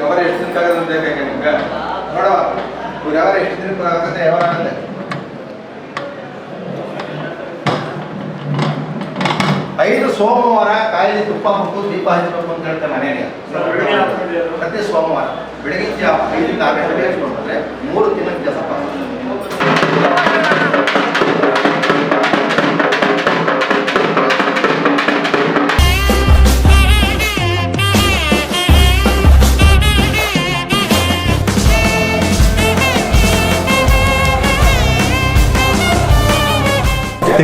ఎవరు ఇష్టం కదా ఉంటే కనుక ఎవరో ఎవరు ఇష్టం ఎవరు ಐದು ಸೋಮವಾರ ಕಾಯಿಲೆ ತುಪ್ಪ ಮತ್ತು ದೀಪ ಹಚ್ಚಬೇಕು ಅಂತ ಹೇಳ್ತಾರೆ ಮನೆಯಲ್ಲಿ. ಪ್ರತಿ ಸೋಮವಾರ. ಬೆಳಗಿನ ಐದು ಐದರಿಂದ ಆರು ಗಂಟೆ ಹಚ್ಕೊಂಡ್ರೆ ಮೂರು ದಿನಕ್ಕೆ ಜಪ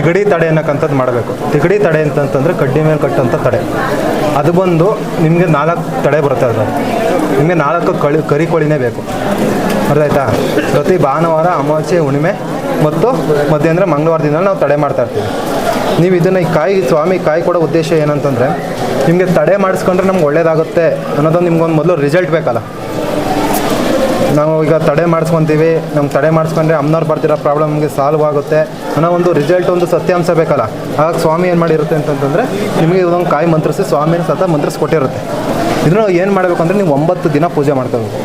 ತಿಗಡಿ ತಡೆ ಅನ್ನೋಕ್ಕಂಥದ್ದು ಮಾಡಬೇಕು. ತಿಗಡಿ ತಡೆ ಅಂತಂತಂದರೆ ಕಡ್ಡಿ ಮೇಲೆ ಕಟ್ಟುವಂಥ ತಡೆ. ಅದು ಬಂದು ನಿಮಗೆ ನಾಲ್ಕು ತಡೆ ಬರುತ್ತೆ ಅದು. ನಿಮಗೆ ನಾಲ್ಕು ಕಳಿ ಕೋಳಿನೇ ಬೇಕು. ಅರ್ಧಾಯ್ತಾ ಪ್ರತಿ ಭಾನುವಾರ ಅಮಾವಾಸ್ಯೆ, ಹುಣ್ಣಿಮೆ ಮತ್ತು ಮಧ್ಯಾಹ್ನ ಮಂಗಳವಾರದಿಂದ ನಾವು ತಡೆ ಮಾಡ್ತಾ ಇರ್ತೀವಿ. ನೀವು ಇದನ್ನು ಈ ಕಾಯಿ, ಸ್ವಾಮಿ ಕಾಯಿ ಕೊಡೋ ಉದ್ದೇಶ ಏನಂತಂದರೆ, ನಿಮಗೆ ತಡೆ ಮಾಡಿಸ್ಕೊಂಡ್ರೆ ನಮ್ಗೆ ಒಳ್ಳೇದಾಗುತ್ತೆ ಅನ್ನೋದೊಂದು ನಿಮ್ಗೊಂದು ಮೊದಲು ರಿಸಲ್ಟ್ ಬೇಕಲ್ಲ. ನಾವು ಈಗ ತಡೆ ಮಾಡಿಸ್ಕೊತೀವಿ. ನಮ್ಮ ತಡೆ ಮಾಡಿಸ್ಕೊಂಡ್ರೆ ಅಮ್ಮನವ್ರು ಬರ್ತಿರೋ ಪ್ರಾಬ್ಲಮ್ಗೆ ಸಾಲ್ವ್ ಆಗುತ್ತೆ. ಅನ್ನೋ ಒಂದು ರಿಸಲ್ಟ್ ಒಂದು ಸತ್ಯಾಂಶ ಬೇಕಲ್ಲ. ಆಗ ಸ್ವಾಮಿ ಏನು ಮಾಡಿರುತ್ತೆ ಅಂತಂತಂದರೆ, ನಿಮಗೆ ಇದೊಂದು ಕಾಯಿ ಮಂತ್ರಿಸಿ ಸ್ವಾಮಿನ ಸತ ಮಂತ್ರಿಸ್ಕೊಟ್ಟಿರುತ್ತೆ. ಇದನ್ನು ಏನು ಮಾಡಬೇಕು ಅಂದರೆ ನೀವು ಒಂಬತ್ತು ದಿನ ಪೂಜೆ ಮಾಡ್ಕೋಬೇಕು.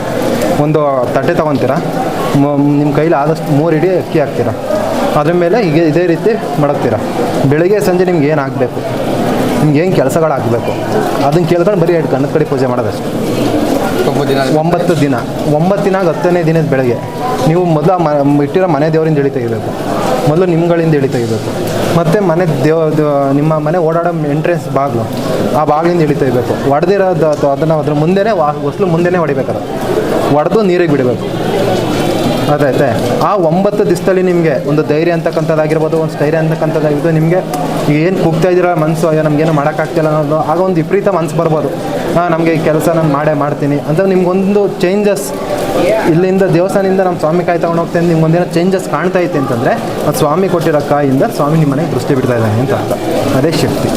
ಒಂದು ತಟ್ಟೆ ತೊಗೊತೀರಾ? ನಿಮ್ಮ ಕೈಲಿ ಆದಷ್ಟು ಮೂರು ಇಡೀ ಅಕ್ಕಿ ಹಾಕ್ತೀರಾ? ಅದ್ರ ಮೇಲೆ ಈಗ ಇದೇ ರೀತಿ ಮಡಗ್ತೀರಾ? ಬೆಳಿಗ್ಗೆ ಸಂಜೆ ನಿಮ್ಗೆ ಏನು ಆಗಬೇಕು? ನಿಮ್ಗೆ ಏನು ಕೆಲಸಗಳಾಗಬೇಕು? ಅದನ್ನು ಕೇಳ್ಕೊಂಡು ಬರೀ ಎರಡು ಕಣ್ಣದ ಕಡೆ ಪೂಜೆ ಮಾಡೋದಷ್ಟೇ. ಒಂಬತ್ತು ದಿನ. ಒಂಬತ್ತು ದಿನ ಹತ್ತನೇ ದಿನದ ಬೆಳಗ್ಗೆ ನೀವು ಮೊದಲು ಮ, ಇಟ್ಟಿರೋ ಮನೆ ದೇವರಿಂದ ಎಳಿ ತೆಗಿಬೇಕು ಮೊದಲು ನಿಮ್ಗಳಿಂದ ಎಳಿ ತೆಗಿಬೇಕು ಮತ್ತು ಮನೆ ದೇವ ನಿಮ್ಮ ಮನೆ ಓಡಾಡೋ ಎಂಟ್ರೆನ್ಸ್ ಬಾಗಿಲು, ಆ ಬಾಗಿಲಿಂದ ಎಳಿ ತೆಗಿಬೇಕು ಒಡೆದಿರೋದು ಅದನ್ನು ಅದ್ರ ಮುಂದೆನೇ ವಾ, ಹೊಸಲು ಮುಂದೆನೇ ಹೊಡಿಬೇಕಾರೆ. ಒಡೆದು ನೀರಿಗೆ ಬಿಡಬೇಕು. ಅದೈತೆ ಆ ಒಂಬತ್ತು ದಿವಸದಲ್ಲಿ ನಿಮಗೆ ಒಂದು ಧೈರ್ಯ ಅಂತಕ್ಕಂಥದ್ದಾಗಿರ್ಬೋದು, ಒಂದು ಸ್ಥೈರ್ಯ ಅಂತಕ್ಕಂಥದ್ದಾಗಿರ್ಬೋದು, ನಿಮಗೆ ಏನು ಕೂಗ್ತಾ ಇದ್ದೀರ ಮನಸ್ಸು ಅಯ್ಯೋ, ನಮಗೇನು ಮಾಡೋಕ್ಕಾಗ್ತಿಲ್ಲ ಅನ್ನೋದು. ಆಗ ಒಂದು ವಿಪರೀತ ಮನಸ್ಸು ಬರ್ಬೋದು. ಹಾಂ, ನಮಗೆ ಈ ಕೆಲಸ ನಾನು ಮಾಡೇ ಮಾಡ್ತೀನಿ. ಅಂತ ನಿಮ್ಗೊಂದು ಚೇಂಜಸ್ ಇಲ್ಲಿಂದ ದೇವಸ್ಥಾನದಿಂದ ನಮ್ಮ ಸ್ವಾಮಿ ಕಾಯಿ ತೊಗೊಂಡು ಹೋಗ್ತೇನೆ ನಿಮ್ಗೊಂದೇನೋ ಚೇಂಜಸ್ ಕಾಣ್ತಾ ಇತ್ತು ಅಂತಂದರೆ ಅದು ಸ್ವಾಮಿ ಕೊಟ್ಟಿರೋ ಕಾಯಿಂದ ಸ್ವಾಮಿ ನಿಮ್ಮ ಮನೆಗೆ ದೃಷ್ಟಿ ಬಿಡ್ತಾ ಇದ್ದಾನೆ ಅಂತ ಅರ್ಥ. ಅದೇ ಶಕ್ತಿ